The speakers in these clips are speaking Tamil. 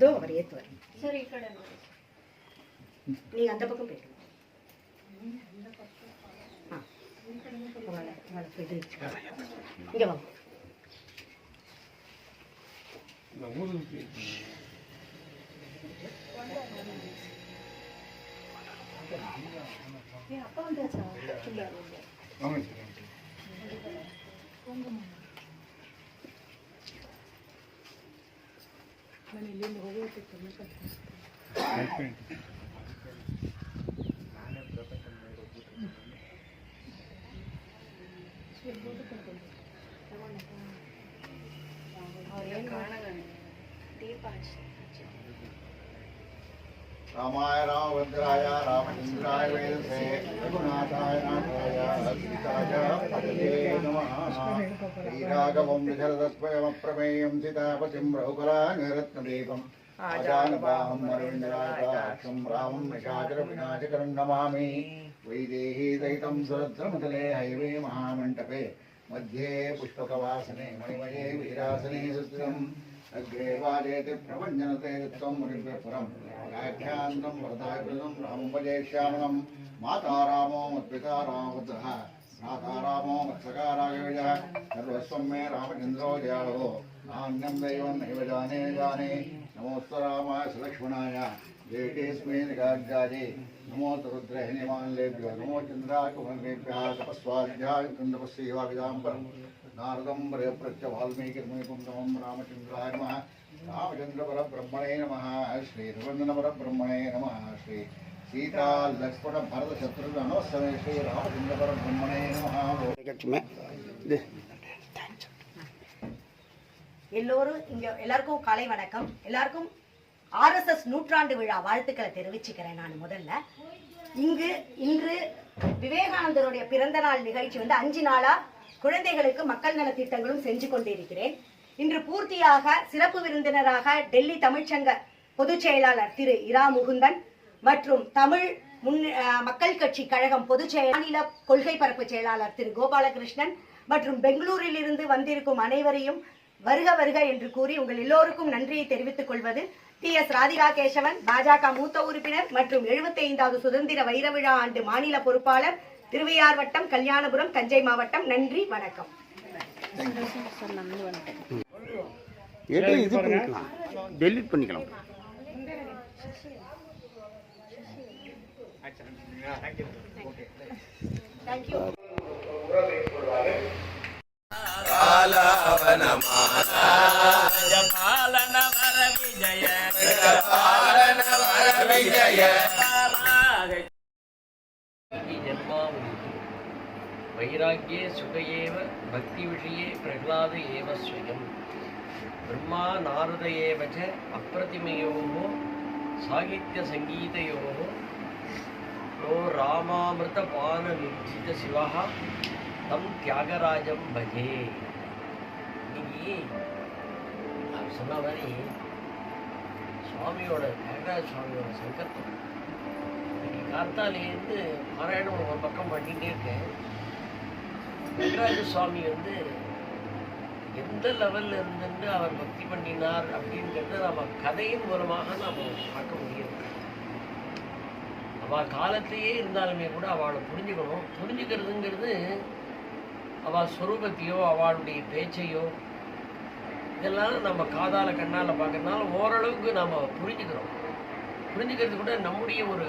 దో మరి ఎత్తువారు సరే ఇక్కడ నీ అంత పక్కన పెట్టు ఇంకా బాబు అప్ప ఉందా సార్ रामाय रामभद्राय रामचन्द्राय वेदसे रघुनाथाय नाथाय सीताय पतये नमः श्रीराघवं विशरदत्वयमप्रमेयं सीतापतिं रघुकुलानिरत्नदीपम् आजानबाहम् अरविन्दराजाक्षं रामं निशाचरविनाशकरं नमामि वैदेहीसहितं सुरद्रमतले हैवे महामण्डपे मध्ये पुष्पकवासने मणिमये वीरासने सुत्रम् अग्रे वाजेति प्रभञ्जनते त्वं मुनिर्व्यपुरम् व्याख्यान्तं वरदाकृतं रामं भजे श्यामलं माता रामो मत्पिता నాకారామో మత్సకారాగవిజ సర్వస్వం మే రామచంద్రో జయాలో నాణ్యం దైవం నైవ జానే జానే నమోస్తు రామాయ సులక్ష్మణాయ దేటేస్మై నిగాజ్యాయే నమో తరుద్రహిమాన్లేభ్యో నమో చంద్రాకుమన్లేభ్య తపస్వాధ్యాయుతం తపస్సేవాభిదాంబరం నారదం ప్రయప్రత్య వాల్మీకిర్మయకం నమం రామచంద్రాయ నమ రామచంద్రపరబ్రహ్మణే నమ శ్రీ రవందనపరబ్రహ్మణే నమ శ్రీ సీతా భరత శత్రుఘ్న అనోస్తమే శ్రీ రామచంద్రపరబ్రహ్మణే கிடைக்குமே இது. எல்லோரும் இங்க எல்லாருக்கும் காலை வணக்கம். எல்லாருக்கும் ஆர்எஸ்எஸ் நூற்றாண்டு விழா வாழ்த்துக்களை தெரிவிச்சுக்கிறேன் நான் முதல்ல. இங்கு இன்று விவேகானந்தருடைய பிறந்த நாள் நிகழ்ச்சி வந்து அஞ்சு நாளா குழந்தைகளுக்கு மக்கள் நலத்திட்டங்களும் செஞ்சு கொண்டிருக்கிறேன். இன்று பூர்த்தியாக சிறப்பு விருந்தினராக டெல்லி தமிழ்ச்சங்க பொதுச் செயலாளர் திரு இரா முகுந்தன் மற்றும் தமிழ் முன் மக்கள் கட்சி கழகம் பொதுச் செயல் மாநில கொள்கை பரப்பு செயலாளர் திரு கோபாலகிருஷ்ணன் மற்றும் பெங்களூரில் இருந்து வந்திருக்கும் அனைவரையும் வருக வருக என்று கூறி உங்கள் எல்லோருக்கும் நன்றியை தெரிவித்துக் கொள்வது டி எஸ் ராதிகா கேசவன் பாஜக மூத்த உறுப்பினர் மற்றும் 75வது ஐந்தாவது சுதந்திர வைர விழா ஆண்டு மாநில பொறுப்பாளர் திருவையார் வட்டம் கல்யாணபுரம் தஞ்சை மாவட்டம். நன்றி வணக்கம். டெலிட் பண்ணிக்கலாம். பாலன வர விஜய பாலன வர விஜய வைராக்கியே சுகையேவ பக்தி விஷயே பிரகலாத ஏவ ஸ்வயம் பிரம்மா நாரத ஏவச்ச அப்பிரதிமயோகோ சாகித்ய சங்கீதயோகோ ஓ ராமாமிருத பானமிச்சித சிவா தம் தியாகராஜம் பஜே இன்னைக்கு அவர் சொன்ன மாதிரி சுவாமியோட தியாகராஜ சுவாமியோட சங்கல்பம் இன்னைக்கு கார்த்தாலேருந்து பாராயணம் ஒரு பக்கம் பண்ணிகிட்டே இருக்கேன். தியாகராஜ சுவாமி வந்து எந்த லெவலில் இருந்துட்டு அவர் பக்தி பண்ணினார் அப்படிங்கிறத நம்ம கதையின் மூலமாக நாம் பார்க்க முடியும். அவள் காலத்திலேயே இருந்தாலுமே கூட அவளை புரிஞ்சுக்கணும். புரிஞ்சுக்கிறதுங்கிறது அவள் ஸ்வரூபத்தையோ அவளுடைய பேச்சையோ இதெல்லாம் நம்ம காதால கண்ணால் பார்க்கறதுனால ஓரளவுக்கு நம்ம புரிஞ்சுக்கிறோம். புரிஞ்சுக்கிறது கூட நம்முடைய ஒரு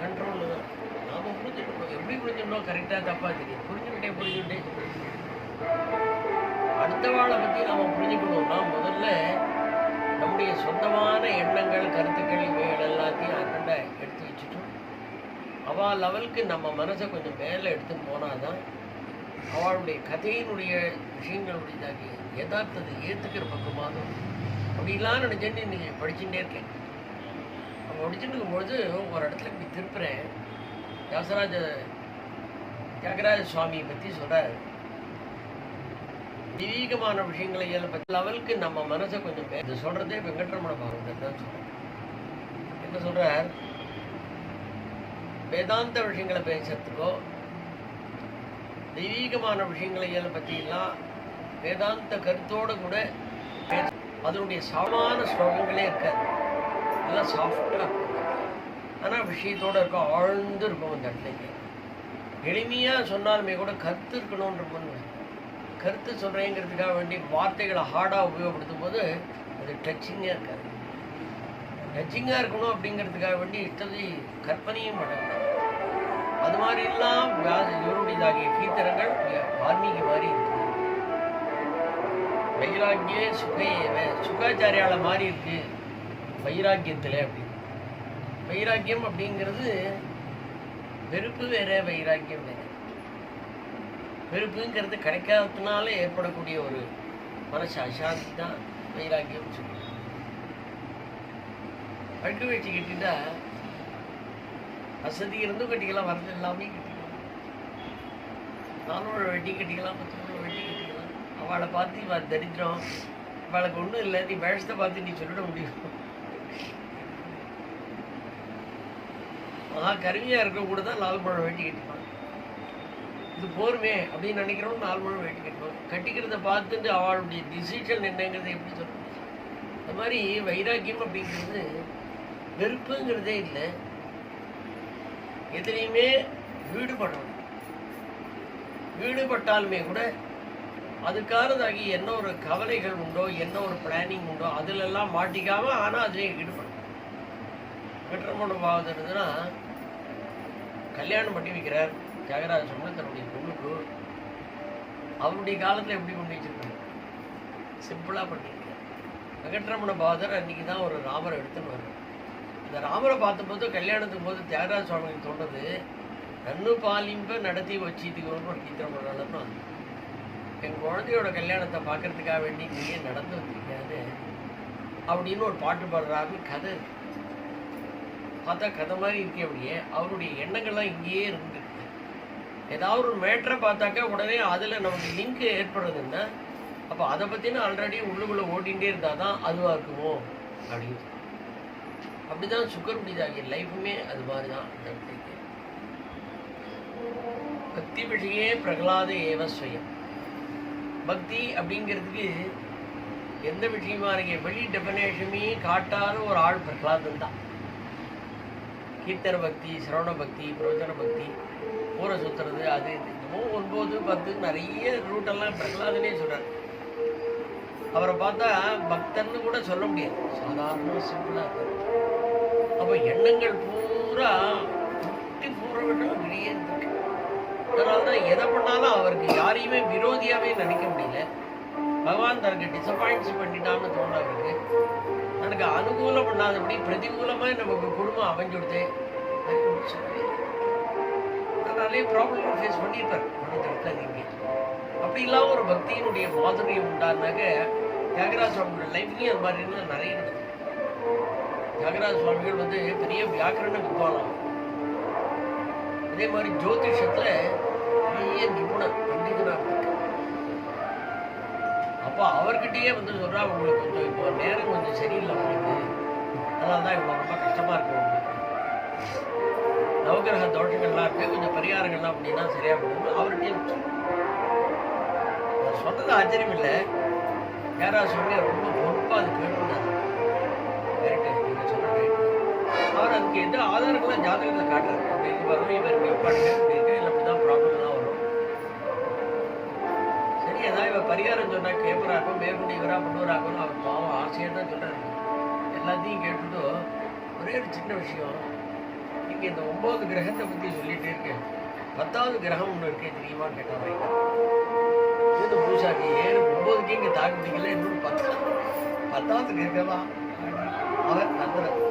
கண்ட்ரோலில் தான். நாம் புரிஞ்சுக்கணும் எப்படி புரிஞ்சுக்கணும்? கரெக்டாக தப்பாக தெரியும். புரிஞ்சுக்கிட்டே புரிஞ்சுக்கிட்டே. அடுத்தவாளை பற்றி நாம் புரிஞ்சுக்கணும்னா முதல்ல நம்முடைய சொந்தமான எண்ணம் அவள் லெவலுக்கு நம்ம மனசை கொஞ்சம் மேலே எடுத்துன்னு போனால் தான் அவளுடைய கதையினுடைய விஷயங்களுடைய யதார்த்தத்தை ஏற்றுக்கிற பக்கமாக அப்படிலாம் நினச்சேன்னு இன்னைக்கு படிச்சுட்டே இருக்கேன். அவன் படிச்சுட்டு இருக்கும்பொழுது ஒரு இடத்துல இப்படி திருப்புறேன். தியாசராஜ தியாகராஜ சுவாமியை பற்றி சொல்கிறார் தெய்வீகமான விஷயங்களை எல்லாம் பற்றி லெவலுக்கு நம்ம மனசை கொஞ்சம் இது சொல்கிறதே வெங்கட்ரமண பாகவதர் தான் சொல்கிறேன் என்ன சொல்கிறார் வேதாந்த விஷயங்களை பேசுறதுக்கோ தெய்வீகமான விஷயங்களை பற்றியெல்லாம் வேதாந்த கருத்தோடு கூட அதனுடைய சமமான ஸ்லோகங்களே இருக்காது. நல்லா சாஃப்டாக இருக்கும். ஆனால் விஷயத்தோடு இருக்கும் ஆழ்ந்து இருக்கும் அந்த இடத்துக்கு. எளிமையாக சொன்னாலுமே கூட கருத்து இருக்கணுன்ற பொண்ணு. கருத்து சொல்கிறேங்கிறதுக்காக வேண்டி வார்த்தைகளை ஹார்டாக உபயோகப்படுத்தும் போது அது டச்சிங்காக இருக்காது. டச்சிங்காக இருக்கணும் அப்படிங்கிறதுக்காக வேண்டி இத்தனை கற்பனையும் பண்ணக்கூடாது அது மாதிரி எல்லாம் இவருடையதாகிய கீர்த்தனங்கள் வால்மீகி மாதிரி இருக்கு. வைராக்கிய சுகை சுகாச்சாரியால மாதிரி இருக்கு. வைராக்கியத்தில் அப்படின்னு. வைராக்கியம் அப்படிங்கிறது வெறுப்பு வேற வைராக்கியம் வேற. வெறுப்புங்கிறது கிடைக்காததுனால ஏற்படக்கூடிய ஒரு மனசு அசாந்தி தான் வைராக்கியம் சொல்லி பட்டு வச்சு கட்டிட்டா வசதி இருந்தும் கட்டிக்கலாம் வரது எல்லாமே கட்டிக்கலாம். நானும் வெட்டி கட்டிக்கலாம் பத்து ரூபா வெட்டி கட்டிக்கலாம். அவளை பார்த்து இவ தரித்திரம். அவளுக்கு ஒன்றும் இல்லை நீ வேஷத்தை பார்த்து நீ சொல்லிட முடியும். மகா கருவியாக இருக்க கூட தான் நாலு முழம் வெட்டி கட்டிப்பான் இது போருமே அப்படின்னு நினைக்கிறோம் நாலு முழம் வெட்டி கட்டுவான் கட்டிக்கிறத பார்த்துட்டு அவளுடைய டிசிஷன் என்னங்கிறத எப்படி சொல்ல அது மாதிரி வைராக்கியம் அப்படிங்கிறது வெறுப்புங்கிறதே இல்லை. எதுலேயுமே ஈடுபடணும் ஈடுபட்டாலுமே கூட அதுக்கானதாகி என்ன ஒரு கவலைகள் உண்டோ என்ன ஒரு பிளானிங் உண்டோ அதிலெல்லாம் மாட்டிக்காம ஆனால் அதிலே ஈடுபடும் வெற்றமோட பாவதுன்னா கல்யாணம் பண்ணி வைக்கிறார் தியாகராஜ சொன்ன தன்னுடைய பொண்ணுக்கு. அவருடைய காலத்தில் எப்படி கொண்டு வச்சிருக்காங்க சிம்பிளாக பண்ணியிருக்கார். வெங்கட்ரமண பாதர் அன்னைக்கு தான் ஒரு ராமரை எடுத்துன்னு வர்றார். இந்த ராமரை பார்த்தபோது கல்யாணத்துக்கு போது தியாகராஜ சுவாமிக்கு தோன்றது நன்னு பாலிம்ப நடத்தி வச்சிதுக்கு ஒரு கீர்த்தனம் பண்ணாலும் என் குழந்தையோட கல்யாணத்தை பார்க்கறதுக்காக வேண்டி நீயே நடந்து வந்திருக்காது அப்படின்னு ஒரு பாட்டு பாடுறாருன்னு கதை பார்த்தா கதை மாதிரி இருக்கே அப்படியே. அவருடைய எண்ணங்கள்லாம் இங்கேயே இருந்துருக்கு ஏதாவது ஒரு மேட்ரை பார்த்தாக்கா உடனே அதில் நமக்கு லிங்க் ஏற்படுறதுன்னா அப்போ அதை பற்றின ஆல்ரெடி உள்ளுக்குள்ளே ஓட்டிகிட்டே இருந்தால் தான் அதுவாக இருக்குமோ? அப்படின்னு அப்படிதான் சுக்கரமுடிதாகிய லைஃபுமே அது மாதிரி தான் அந்த பக்தி விஷயே பிரகலாத ஏவ சுயம் பக்தி அப்படிங்கிறதுக்கு எந்த விஷயமா இருக்கு வெளி டெஃபினேஷனே காட்டாத ஒரு ஆள் பிரகலாதன் தான். கீர்த்தன பக்தி சிரவண பக்தி பிரவச்சன பக்தி ஊரை சுத்துறது அது இது என்னமோ ஒன்பது பத்து நிறைய ரூட்டெல்லாம் பிரகலாதனே சொல்கிறார் அவரை பார்த்தா பக்தன்னு கூட சொல்ல முடியாது. சாதாரண சிம்பிளாக அப்போ எண்ணங்கள் பூரா முட்டி பூர வெளியே இருக்கு அதனால்தான் எதை பண்ணாலும் அவருக்கு யாரையுமே விரோதியாகவே நினைக்க முடியல. பகவான் தனக்கு டிசப்பாயின்ஸ் பண்ணிட்டான்னு தோண அவருக்கு. தனக்கு அனுகூலம் பண்ணாதபடி பிரதிகூலமாக நமக்கு குடும்பம் அமைஞ்சுடுது அதனாலே ப்ராப்ளம் ஃபேஸ் பண்ணியிருப்பார். ஒன்றும் இருக்காது இங்கே அப்படி இல்லாமல் ஒரு பக்தியினுடைய மாதுரியம் உண்டானாக்க தியாகராஜ சுவாமியோட லைஃப்லேயும் அது மாதிரி இருந்தால் நிறைய நடக்கும். தியாகராஜ சுவாமிகள் வந்து பெரிய வியாக்கரண வித்வானம் அதே மாதிரி ஜோதிஷத்துல பெரிய நிபுணர் பண்டிதனா அப்போ அவர்கிட்டயே வந்து சொல்றா உங்களுக்கு கொஞ்சம் இப்போ நேரம் கொஞ்சம் சரியில்லை உங்களுக்கு அதனால தான் இவ்வளோ ரொம்ப கஷ்டமா இருக்கு உங்களுக்கு நவகிரக தோட்டங்கள்லாம் இருக்கு கொஞ்சம் பரிகாரங்கள்லாம் அப்படின்னா சரியா போகும் அவர்கிட்டயே சொன்னது ஆச்சரியம் இல்லை யாராவது சொல்லி ரொம்ப பொறுப்பாக அது கேட்டுருந்தாங்க அவர் அதுக்கு எந்த ஆதாரங்களும் ஜாதகத்தில் காட்டுறாங்க அப்படின்னு வரும் இவர் இப்படி இல்லை அப்படி தான் ப்ராப்ளம்லாம் வரும். சரி ஏதாவது இவன் பரிகாரம் சொன்னா கேட்பராக்கும் மேற்கொண்டு இவரா பண்ணுவராகணும் அவர் பாவம் ஆசையாக தான் சொல்றாரு. எல்லாத்தையும் கேட்டுட்டு ஒரே ஒரு சின்ன விஷயம். இங்கே இந்த ஒன்பது கிரகத்தை பத்தி சொல்லிட்டே இருக்கேன். பத்தாவது கிரகம் ஒன்று இருக்கே தெரியுமா கேட்டாங்க இது பூசாக்கு ஏழு ஒம்பதுக்கு இங்கே தாக்கு பிடிக்கல இன்னும் பத்தாவது பத்தாவது கிரகமா? அவர் நந்தனர்